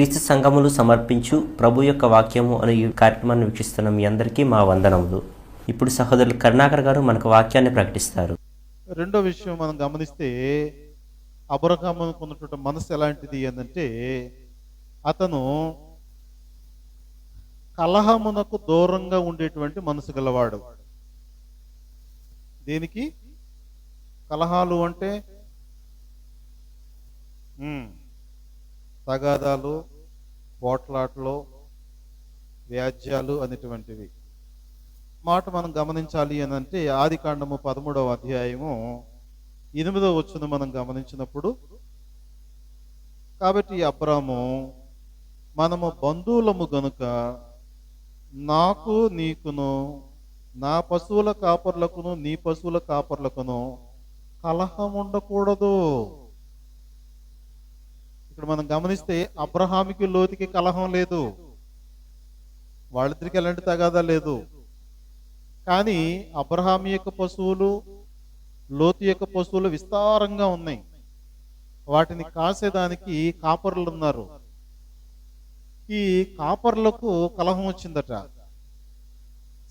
క్రీస్తు సంఘములు సమర్పించు ప్రభు యొక్క వాక్యము అనే ఈ కార్యక్రమాన్ని వీక్షిస్తున్న మీ అందరికీ మా వందనములు. ఇప్పుడు సహోదరులు కరుణాకర్ గారు మనకు వాక్యాన్ని ప్రకటిస్తారు. రెండో విషయం మనం గమనిస్తే అబ్రహాముకున్నటువంటి మనసు ఎలాంటిది ఏంటంటే అతను కలహమునకు దూరంగా ఉండేటువంటి మనసు గలవాడు. దేనికి? కలహాలు అంటే తగాదాలు పోట్లాట్లు వ్యాజ్యాలు అనేటువంటివి. మాట మనం గమనించాలి అని అంటే ఆది కాండము పదమూడవ అధ్యాయము ఎనిమిదవ వచ్చును మనం గమనించినప్పుడు కాబట్టి అబ్రాము మనము బంధువులము గనుక నాకు నీకును నా పశువుల కాపర్లకును నీ పశువుల కాపర్లకును కలహం ఉండకూడదు ఇక్కడ మనం గమనిస్తే అబ్రహామికి లోతుకి కలహం లేదు. వాళ్ళిద్దరికి ఎలాంటి తగాదా లేదు. కానీ అబ్రహాం యొక్క పశువులు లోతు యొక్క పశువులు విస్తారంగా ఉన్నాయి. వాటిని కాసేదానికి కాపర్లు ఉన్నారు. ఈ కాపర్లకు కలహం వచ్చిందట.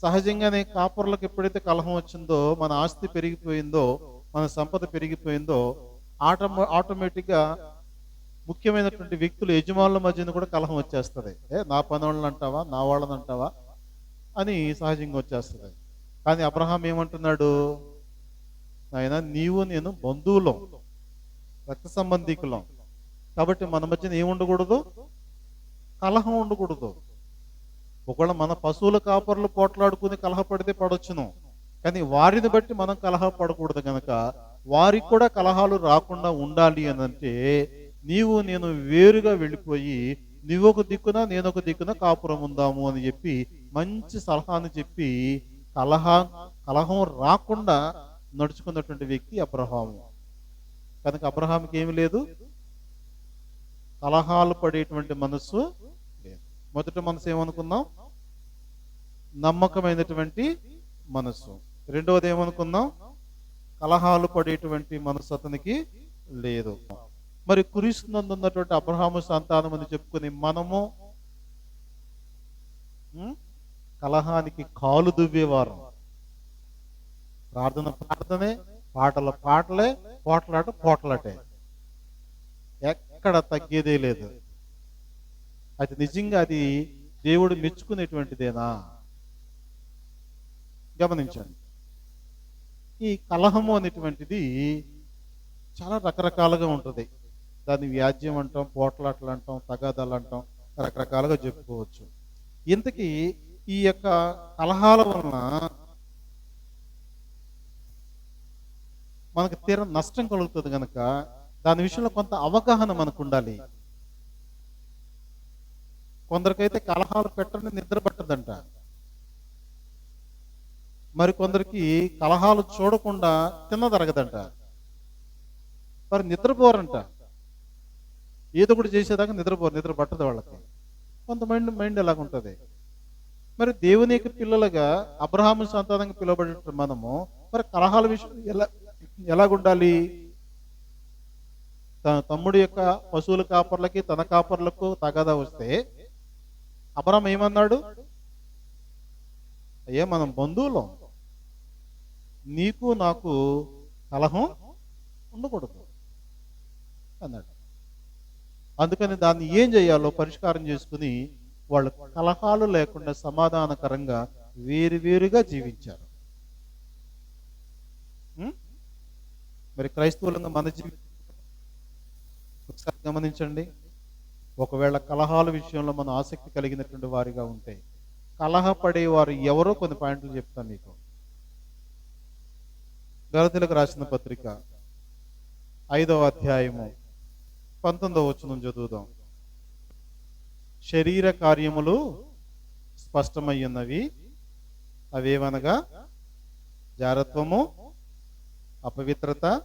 సహజంగానే కాపర్లకు ఎప్పుడైతే కలహం వచ్చిందో మన ఆస్తి పెరిగిపోయిందో మన సంపద పెరిగిపోయిందో ఆటో ఆటోమేటిక్గా ముఖ్యమైనటువంటి వ్యక్తులు యజమానుల మధ్యన కూడా కలహం వచ్చేస్తుంది. ఏ నా పని వాళ్ళని అంటావా? నా వాళ్ళని అంటావా? అని సహజంగా వచ్చేస్తుంది. కానీ అబ్రహాం ఏమంటున్నాడు? ఆయన నీవు నేను బంధువులం రక్త సంబంధికులం. కాబట్టి మన మధ్యన ఏముండకూడదు కలహం ఉండకూడదు. ఒకవేళ మన పశువుల కాపర్లు పోట్లాడుకుని కలహపడితే పడొచ్చును. కానీ వారిని బట్టి మనం కలహపడకూడదు కనుక వారికి కూడా కలహాలు రాకుండా ఉండాలి అని అంటే నీవు నేను వేరుగా వెళ్ళిపోయి నువ్వు ఒక దిక్కున నేను ఒక దిక్కున కాపురం ఉందాము అని చెప్పి మంచి సలహాను చెప్పి కలహా కలహం రాకుండా నడుచుకున్నటువంటి వ్యక్తి అబ్రహాము. కనుక అబ్రహాంకి ఏమి లేదు? కలహాలు పడేటువంటి మనస్సు లేదు. మొదటి మనసు ఏమనుకున్నాం నమ్మకమైనటువంటి మనస్సు. రెండవది ఏమనుకున్నాం కలహాలు పడేటువంటి మనస్సు అతనికి లేదు. మరి కురిస్తున్నందు ఉన్నటువంటి అబ్రహాము సంతానం అని చెప్పుకుని మనము కలహానికి కాలు దువ్వేవారు. ప్రార్థన ప్రార్థనే పాటల పాటలే పోట్లాట పోట్లాటే. ఎక్కడ తగ్గేదే లేదు. అది నిజంగా అది దేవుడు మెచ్చుకునేటువంటిదేనా? గమనించండి. ఈ కలహము అనేటువంటిది చాలా రకరకాలుగా ఉంటుంది. దాన్ని వ్యాజ్యం అంటాం పోట్లాటలు అంటాం తగాదాలు అంటాం రకరకాలుగా చెప్పుకోవచ్చు. ఇంతకీ ఈ యొక్క కలహాల వలన మనకు తీర నష్టం కలుగుతుంది కనుక దాని విషయంలో కొంత అవగాహన మనకు ఉండాలి కొందరికైతే కలహాలు పెట్టండి నిద్ర పట్టదంట. మరి కొందరికి కలహాలు చూడకుండా తిన్నదరగదంట మరి నిద్రపోరంట. ఏదో ఒకటి చేసేదాకా నిద్రపోరు నిద్ర పట్టదు వాళ్ళకి. కొంత మైండ్ మైండ్ ఎలాగుంటుంది మరి దేవుని యొక్క పిల్లలుగా అబ్రహాము సంతానంగా పిలువబడి మనము మరి కలహాల విషయం ఎలా ఎలాగుండాలి? తన తమ్ముడి యొక్క పశువుల కాపర్లకి తన కాపర్లకు తగాదా వస్తే అబ్రహం ఏమన్నాడు? అయ్యా మనం బంధువులం. నీకు నాకు కలహం ఉండకూడదు అన్నాడు. అందుకని దాన్ని ఏం చేయాలో పరిష్కారం చేసుకుని వాళ్ళు కలహాలు లేకుండా సమాధానకరంగా వేరువేరుగా జీవించారు. మరి క్రైస్తవులంగా మన జీవితం ఒకసారి గమనించండి. ఒకవేళ కలహాల విషయంలో మనం ఆసక్తి కలిగినటువంటి వారిగా ఉంటే కలహపడే వారు ఎవరో కొన్ని పాయింట్లు చెప్తాను మీకు. గలతులకు రాసిన పత్రిక ఐదవ అధ్యాయము పంతొమ్మిదవ వచనం చదువుదాం. శరీర కార్యములు స్పష్టమయ్యున్నవి. అవేవనగా? జారత్వము అపవిత్రత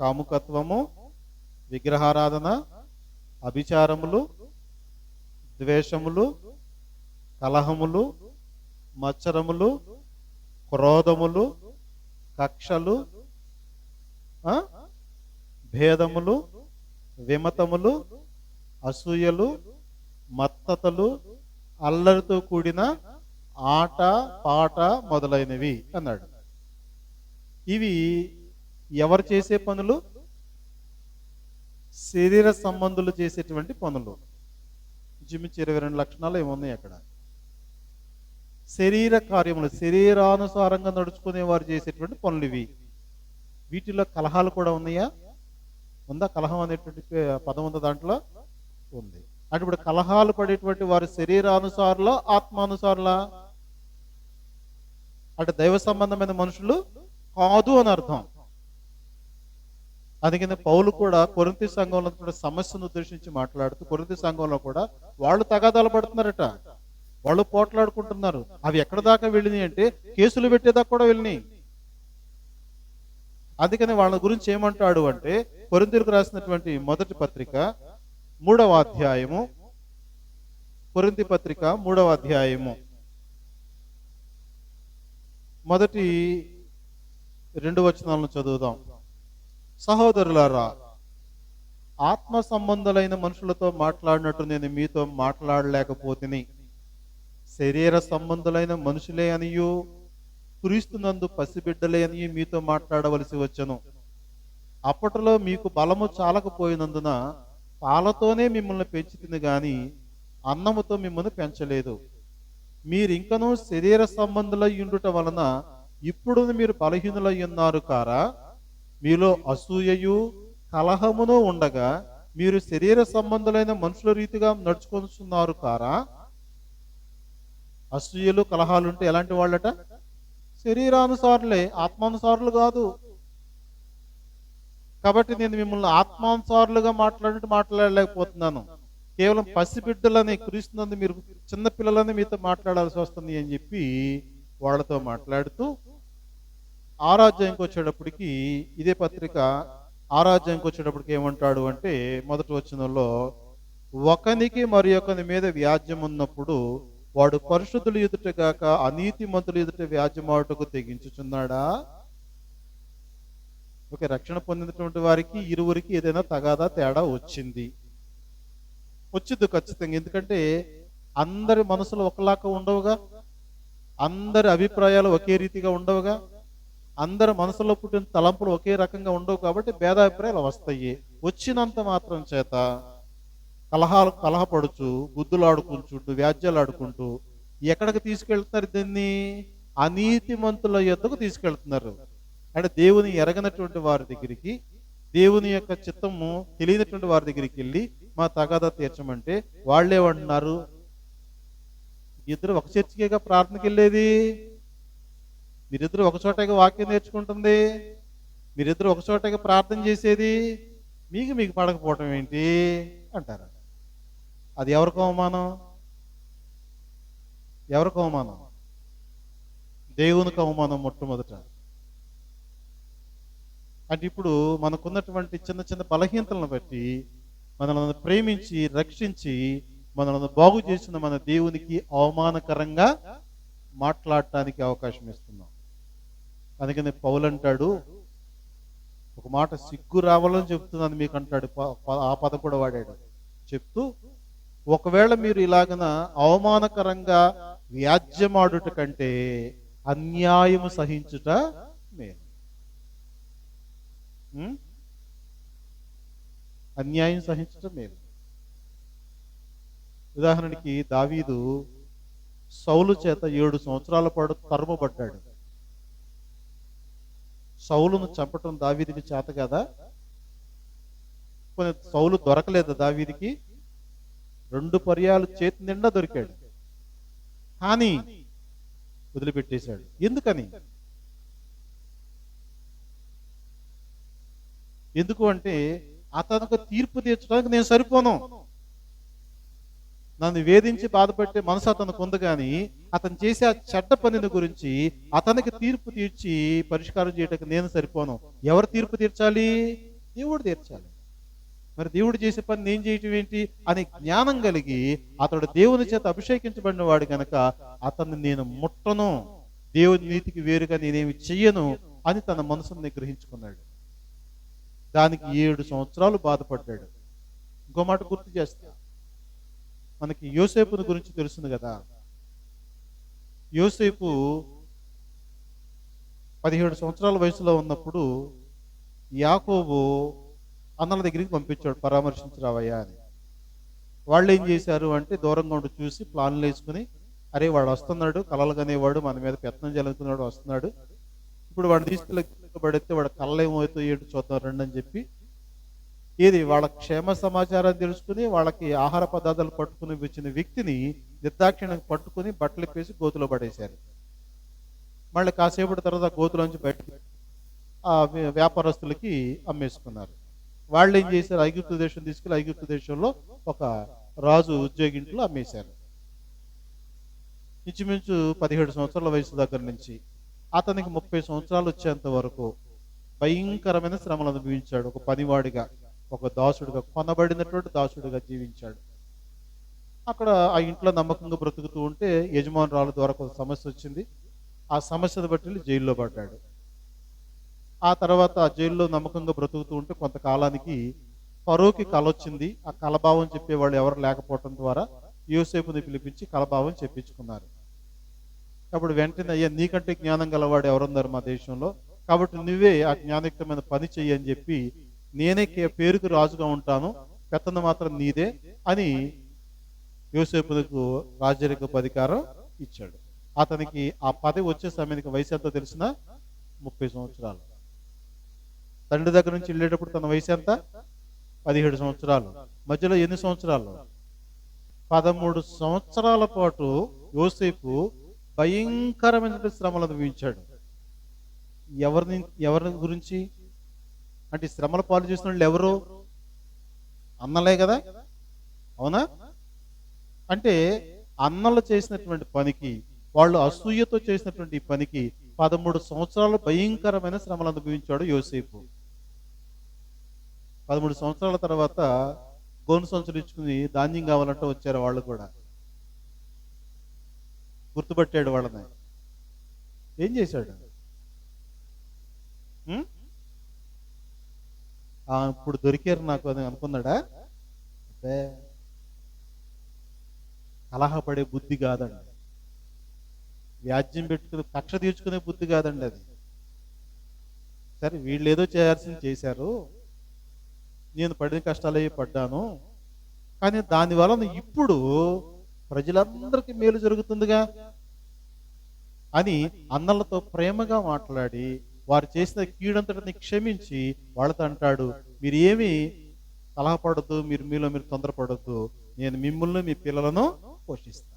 కాముకత్వము విగ్రహారాధన అభిచారములు ద్వేషములు కలహములు మచ్చరములు క్రోధములు కక్షలు భేదములు విమతములు అసూయలు మత్తతలు అల్లరితో కూడిన ఆట పాట మొదలైనవి అన్నాడు. ఇవి ఎవరు చేసే పనులు? శరీర సంబంధులు చేసేటువంటి పనులు. ఇంచుమించు ఇరవై రెండు లక్షణాలు ఏమున్నాయి అక్కడ. శరీర కార్యములు శరీరానుసారంగా నడుచుకునే వారు చేసేటువంటి పనులు ఇవి. వీటిలో కలహాలు కూడా ఉన్నాయా? ఉందా? కలహం అనేటువంటి పదం ఉంది దాంట్లో? ఉంది. అంటే ఇప్పుడు కలహాలు పడేటువంటి వారి శరీరానుసారుల ఆత్మానుసారుల? అంటే దైవ సంబంధమైన మనుషులు కాదు అని అర్థం. అందుకని పౌలు కూడా కొరింతి సంఘంలో కూడా సమస్యను ఉద్దేశించి మాట్లాడుతూ కొరింతి సంఘంలో కూడా వాళ్ళు తగాదాలు పడుతున్నారట. వాళ్ళు పోట్లాడుకుంటున్నారు. అవి ఎక్కడ దాకా వెళ్ళినాయి అంటే కేసులు పెట్టేదాకా కూడా వెళ్ళినాయి. అందుకని వాళ్ళ గురించి ఏమంటాడు అంటే కొరింతీరుకు రాసినటువంటి మొదటి పత్రిక మూడవ అధ్యాయము. కొరింతి పత్రిక మూడవ అధ్యాయము. మొదటి రెండు వచనాలను చదువుదాం. సహోదరులారా ఆత్మ సంబంధులైన మనుషులతో మాట్లాడినట్టు నేను మీతో మాట్లాడలేకపోతిని. శరీర సంబంధులైన మనుషులే అనియు. క్రీస్తునందు పసిబిడ్డలేని మీతో మాట్లాడవలసి వచ్చను. అప్పటిలో మీకు బలము చాలకపోయినందున పాలతోనే మిమ్మల్ని పెంచుతుంది గాని అన్నముతో మిమ్మల్ని పెంచలేదు. మీరింకనూ శరీర సంబంధులై ఉండుట వలన ఇప్పుడు మీరు బలహీనులై ఉన్నారు కారా? మీలో అసూయయు కలహమును ఉండగా మీరు శరీర సంబంధులైన మనుషుల రీతిగా నడుచుకొస్తున్నారు కారా? అసూయలు కలహాలు ఉంటే ఎలాంటి వాళ్ళట? శరీరానుసారులే ఆత్మానుసారులు కాదు. కాబట్టి నేను మిమ్మల్ని ఆత్మానుసారులుగా మాట్లాడినట్టు మాట్లాడలేకపోతున్నాను. కేవలం పసిబిడ్డలని క్రీస్తునందు మీరు చిన్నపిల్లలని మీతో మాట్లాడాల్సి వస్తుంది అని చెప్పి వాళ్ళతో మాట్లాడుతూ ఆరాధ్యానికి వచ్చేటప్పటికి ఇదే పత్రిక ఆరాధ్యానికి వచ్చేటప్పటికి ఏమంటాడు అంటే మొదటి వచనంలో ఒకనికి మరి ఒకని మీద వ్యాజ్యం ఉన్నప్పుడు వాడు పరిశుద్ధులు ఎదుట గాక అనీతి మంతులు ఎదుట వ్యాజ్యమాటకు తెగించుచున్నాడా? ఒక రక్షణ పొందినటువంటి వారికి ఇరువురికి ఏదైనా తగాదా తేడా వచ్చింది. వచ్చింది ఖచ్చితంగా. ఎందుకంటే అందరి మనసులు ఒకలాగా ఉండవుగా అందరి అభిప్రాయాలు ఒకే రీతిగా ఉండవుగా అందరి మనసులో పుట్టిన తలంపులు ఒకే రకంగా ఉండవు కాబట్టి భేదాభిప్రాయాలు వస్తాయి. వచ్చినంత మాత్రం చేత కలహాలు కలహపడుచు గుద్దులాడుకుంటుంటూ వ్యాజ్యాలు ఆడుకుంటూ ఎక్కడికి తీసుకెళ్తున్నారు దీన్ని? అనీతిమంతుల యొద్దకు తీసుకెళ్తున్నారు. అంటే దేవుని ఎరగనటువంటి వారి దగ్గరికి దేవుని యొక్క చిత్తము తెలియనటువంటి వారి దగ్గరికి వెళ్ళి మా తగాదా తీర్చమంటే వాళ్ళేమంటున్నారు ఇద్దరు ఒక చర్చికేగా ప్రార్థనకి వెళ్ళేది. మీరిద్దరు ఒక చోటగా వాక్యం నేర్చుకుంటుంది. మీరిద్దరు ఒక చోటగా ప్రార్థన చేసేది. మీకు మీకు పడకపోవటం ఏంటి? అంటారు అది ఎవరికి అవమానం? ఎవరికి అవమానం? దేవునికి అవమానం మొట్టమొదట. అంటే ఇప్పుడు మనకున్నటువంటి చిన్న చిన్న బలహీనతలను బట్టి మనల్ని ప్రేమించి రక్షించి మనల్ని బాగు చేసిన మన దేవునికి అవమానకరంగా మాట్లాడటానికి అవకాశం ఇస్తున్నాం. అందుకని పౌలు అంటాడు ఒక మాట సిగ్గు రావాలని చెప్తున్నాను మీకు అంటాడు. ప- ఆ పద కూడా వాడాడు. చెప్తూ ఒకవేళ మీరు ఇలాగన అవమానకరంగా వ్యాజ్యమాడుట కంటే అన్యాయము సహించుట మేలు. అన్యాయం సహించుట మేలు. ఉదాహరణకి దావీదు సౌలు చేత ఏడు సంవత్సరాల పాటు తరుమబడ్డాడు సౌలును చంపటం దావీదికి చేత కదా? కొన్ని సౌలు దొరకలేదు దావీదికి? రెండు పర్యాలు చేతి నిండా దొరికాడు. కానీ వదిలిపెట్టేశాడు. ఎందుకని? ఎందుకు అంటే అతనికి తీర్పు తీర్చడానికి నేను సరిపోను. నన్ను వేధించి బాధపెట్టే మనసు అతనికి ఉంది కానీ అతను చేసే ఆ చెడ్డ పనిని గురించి అతనికి తీర్పు తీర్చి పరిష్కారం చేయడానికి నేను సరిపోను. ఎవరు తీర్పు తీర్చాలి? దేవుడు తీర్చాలి. మరి దేవుడు చేసే పని నేను చేయటం ఏంటి అనే జ్ఞానం కలిగి అతడు దేవుని చేత అభిషేకించబడిన వాడు గనక అతన్ని నేను ముట్టను. దేవుని నీతికి వేరుగా నేనేమి చెయ్యను అని తన మనసుని గ్రహించుకున్నాడు. దానికి ఏడు సంవత్సరాలు బాధపడ్డాడు. ఇంకో మాట గుర్తు చేస్తా. మనకి యోసేపుని గురించి తెలుస్తుంది కదా. యోసేపు పదిహేడు సంవత్సరాల వయసులో ఉన్నప్పుడు యాకోబు అన్నల దగ్గరికి పంపించాడు పరామర్శించరావయ్యా అని. వాళ్ళు ఏం చేశారు అంటే దూరంగా ఉండి చూసి ప్లాన్లు వేసుకుని అరే వాడు వస్తున్నాడు కలలు కనేవాడు మన మీద పెత్తనం జరుగుతున్నాడు వస్తున్నాడు. ఇప్పుడు వాడు తీసుకెళ్ళబడితే వాడు కళ్ళ ఏమవుతాయి ఏంటి చూద్దాం రండి అని చెప్పి ఏది వాళ్ళ క్షేమ సమాచారం తెలుసుకుని వాళ్ళకి ఆహార పదార్థాలు పట్టుకుని వచ్చిన వ్యక్తిని నిర్దాక్షిణ్యంగా పట్టుకుని బట్టలు పేసి గోతులో పడేశారు. మళ్ళీ కాసేపటి తర్వాత గోతులోంచి బయట ఆ వ్యాపారస్తులకి అమ్మేసుకున్నారు. వాళ్ళు ఏం చేశారు? ఐగుప్తు దేశం తీసుకెళ్ళి ఐగుప్తు దేశంలో ఒక రాజు ఉద్యోగింట్లో అమ్మేశారు. ఇంచుమించు పదిహేడు సంవత్సరాల వయసు దగ్గర నుంచి అతనికి ముప్పై సంవత్సరాలు వచ్చేంత వరకు భయంకరమైన శ్రమలు అనుభవించాడు. ఒక పనివాడిగా ఒక దాసుడిగా కొనబడినటువంటి దాసుడిగా జీవించాడు. అక్కడ ఆ ఇంట్లో నమ్మకంగా బ్రతుకుతూ ఉంటే యజమానురాల ద్వారా కొంత సమస్య వచ్చింది. ఆ సమస్యను బట్టి వెళ్ళి జైల్లో పడ్డాడు. ఆ తర్వాత జైల్లో నమ్మకంగా బ్రతుకుతూ ఉంటే కొంతకాలానికి ఫరోకి కల వచ్చింది ఆ కలభావం చెప్పేవాళ్ళు ఎవరు లేకపోవటం ద్వారా యూసేపుని పిలిపించి కలభావం చెప్పించుకున్నారు. అప్పుడు వెంటనే అయ్యా నీకంటే జ్ఞానం గలవాడు ఎవరున్నారు మా దేశంలో? కాబట్టి నువ్వే ఆ జ్ఞానయుక్తమైన పని చెయ్యి అని చెప్పి నేనే పేరుకు రాజుగా ఉంటాను. పెత్తన మాత్రం నీదే అని యూసేపునకు రాజరికపు అధికారం ఇచ్చాడు. అతనికి ఆ పదవి వచ్చే సమయానికి వయసు ఎంత తెలిసిన ముప్పై సంవత్సరాలు. తండ్రి దగ్గర నుంచి వెళ్ళేటప్పుడు తన వయసు ఎంత? పదిహేడు సంవత్సరాలు. మధ్యలో ఎన్ని సంవత్సరాలు? పదమూడు సంవత్సరాల పాటు యోసేపు భయంకరమైనటువంటి శ్రమలు అనుభవించాడు. ఎవరిని ఎవరి గురించి? అంటే శ్రమల పాలు చేసిన వాళ్ళు ఎవరు? అన్నలే కదా? అవునా? అంటే అన్నలు చేసినటువంటి పనికి వాళ్ళు అసూయతో చేసినటువంటి పనికి పదమూడు సంవత్సరాలు భయంకరమైన శ్రమలు అనుభవించాడు యోసేపు. పదమూడు సంవత్సరాల తర్వాత గోను సంచులు ఇచ్చుకుని ధాన్యం కావాలంటే వచ్చారు వాళ్ళు కూడా. గుర్తుపట్టాడు వాళ్ళని. ఏం చేశాడు? ఆ, ఇప్పుడు దొరికారు నాకు అని అనుకున్నాడా? అంటే కలహపడే బుద్ధి కాదండి. వ్యాజ్యం పెట్టుకుని కక్ష తీర్చుకునే బుద్ధి కాదండి అది. సరే వీళ్ళు ఏదో చేయాల్సింది చేశారు. నేను పడిన కష్టాలే పడ్డాను. కానీ దాని వలన ఇప్పుడు ప్రజలందరికీ మేలు జరుగుతుందిగా అని అన్నలతో ప్రేమగా మాట్లాడి వారు చేసిన కీడంతటిని క్షమించి వాళ్ళతో అంటాడు మీరు ఏమి కలహపడద్దు మీరు మీలో మీరు తొందరపడద్దు. నేను మిమ్మల్ని మీ పిల్లలను పోషిస్తా.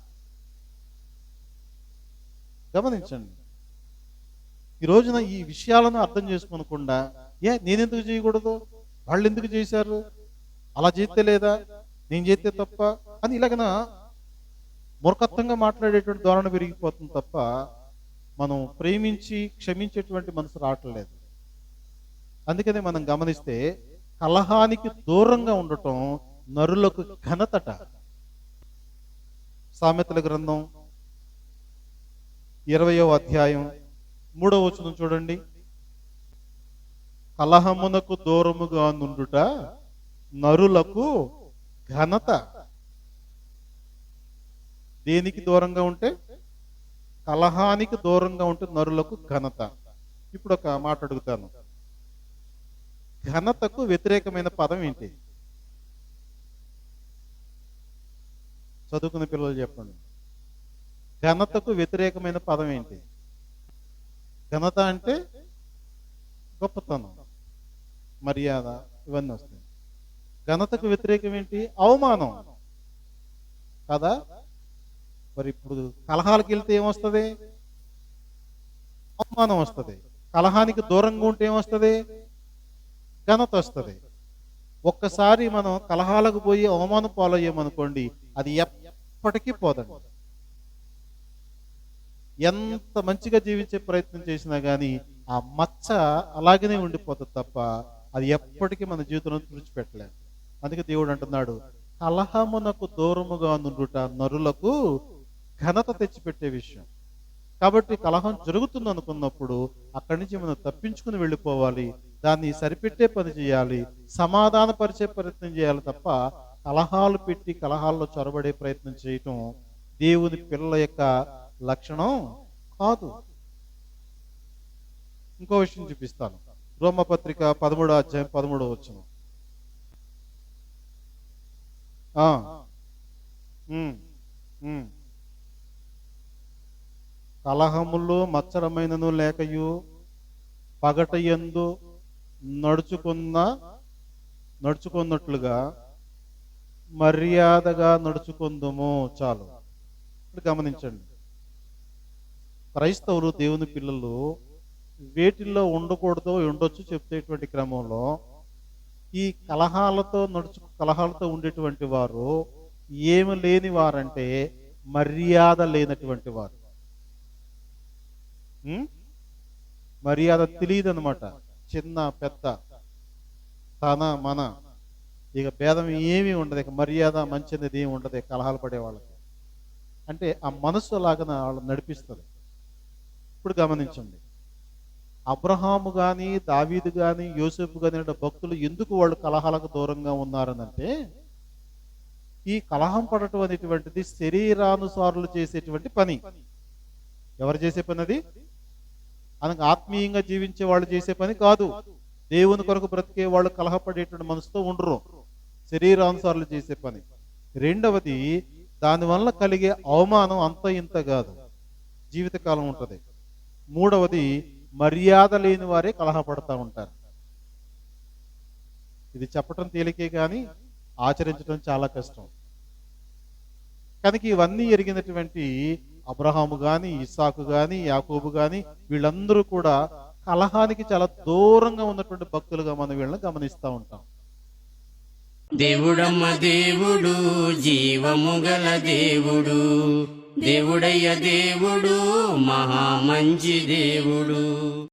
గమనించండి. ఈ రోజున ఈ విషయాలను అర్థం చేసుకోనకుండా ఏ నేనెందుకు చేయకూడదు? వాళ్ళు ఎందుకు చేశారు? అలా చేస్తే లేదా? నేను చేస్తే తప్ప? అని ఇలాగన మూర్ఖత్వంగా మాట్లాడేటువంటి ధోరణ పెరిగిపోతుంది తప్ప మనం ప్రేమించి క్షమించేటువంటి మనసు రావట్లేదు. అందుకనే మనం గమనిస్తే కలహానికి దూరంగా ఉండటం నరులకు ఘనతట. సామెతల గ్రంథం ఇరవయో అధ్యాయం మూడవ వచనం చూడండి. కలహమునకు దూరముగా నుండుట నరులకు ఘనత. దేనికి దూరంగా ఉంటే? కలహానికి దూరంగా ఉంటే నరులకు ఘనత. ఇప్పుడు ఒక మాట అడుగుతాను. ఘనతకు వ్యతిరేకమైన పదం ఏంటి? చదువుకున్న పిల్లలు చెప్పండి. ఘనతకు వ్యతిరేకమైన పదం ఏంటి? ఘనత అంటే గొప్పతనం. మర్యాద ఇవన్నీ వస్తాయి. ఘనతకు వ్యతిరేకం ఏంటి? అవమానం. కదా? మరి ఇప్పుడు కలహాలకు వెళ్తే ఏమొస్తుంది? అవమానం వస్తుంది. కలహానికి దూరంగా ఉంటే ఏమొస్తుంది? ఘనత వస్తుంది. ఒక్కసారి మనం కలహాలకు పోయి అవమానం పాలయ్యామనుకోండి అది ఎప్పటికీ పోదండి. ఎంత మంచిగా జీవించే ప్రయత్నం చేసినా కానీ ఆ మచ్చ అలాగనే ఉండిపోతుంది తప్ప అది ఎప్పటికీ మన జీవితంలో తుడిచిపెట్టలేము అందుకే దేవుడు అంటున్నాడు కలహమునకు దూరముగా నుండుట నరులకు ఘనత తెచ్చిపెట్టే విషయం. కాబట్టి కలహం జరుగుతుంది అనుకున్నప్పుడు అక్కడి నుంచి మనం తప్పించుకుని వెళ్ళిపోవాలి దాన్ని సరిపెట్టే పని చేయాలి సమాధానపరిచే ప్రయత్నం చేయాలి తప్ప కలహాలు పెట్టి కలహాల్లో చొరబడే ప్రయత్నం చేయటం దేవుని పిల్లల యొక్క లక్షణం కాదు. ఇంకో విషయం చూపిస్తాను. రోమపత్రిక పదమూడో అధ్యాయం పదమూడో వచ్చిన కలహములు మచ్చరమైనను లేకయు పగటయందు నడుచుకున్న నడుచుకున్నట్లుగా మర్యాదగా నడుచుకుందుము చాలు. ఇప్పుడు గమనించండి. క్రైస్తవులు దేవుని పిల్లలు వేటిల్లో ఉండకూడదో ఉండొచ్చు చెప్తేటువంటి క్రమంలో ఈ కలహాలతో నడుచు కలహాలతో ఉండేటువంటి వారు ఏమి లేని వారంటే మర్యాద లేనటువంటి వారు. మర్యాద తెలియదు అనమాట చిన్న పెద్ద తన మన. ఇక భేదం ఏమీ ఉండదు. ఇక మర్యాద మంచిది ఏమి ఉండదు. కలహాలు పడే వాళ్ళకి. అంటే ఆ మనసు లాగా వాళ్ళు నడిపిస్తుంది ఇప్పుడు గమనించండి. అబ్రహాము కానీ దావీదు గాని యూసెఫ్ కానీ భక్తులు ఎందుకు వాళ్ళు కలహాలకు దూరంగా ఉన్నారనంటే ఈ కలహం పడటం అనేటువంటిది శరీరానుసారులు చేసేటువంటి పని. ఎవరు చేసే పని అది అనగా ఆత్మీయంగా జీవించే వాళ్ళు చేసే పని కాదు. దేవుని కొరకు బ్రతికే వాళ్ళు కలహపడేటువంటి మనసుతో ఉండరు. శరీరానుసారులు చేసే పని. రెండవది దానివల్ల కలిగే అవమానం అంత ఇంత కాదు. జీవితకాలం ఉంటుంది. మూడవది మర్యాద లేని వారే కలహపడతా ఉంటారు. ఇది చెప్పటం తేలికే కానీ ఆచరించడం చాలా కష్టం. కనుక ఇవన్నీ ఎరిగినటువంటి అబ్రహాము కానీ ఇస్సాకు కానీ యాకోబు గాని వీళ్ళందరూ కూడా కలహానికి చాలా దూరంగా ఉన్నటువంటి భక్తులుగా మనం వీళ్ళని గమనిస్తూ ఉంటాం. దేవుడమ్మ దేవుడు జీవము గల దేవుడు. దేవుడయ్య దేవుడు మహా మంచి దేవుడు.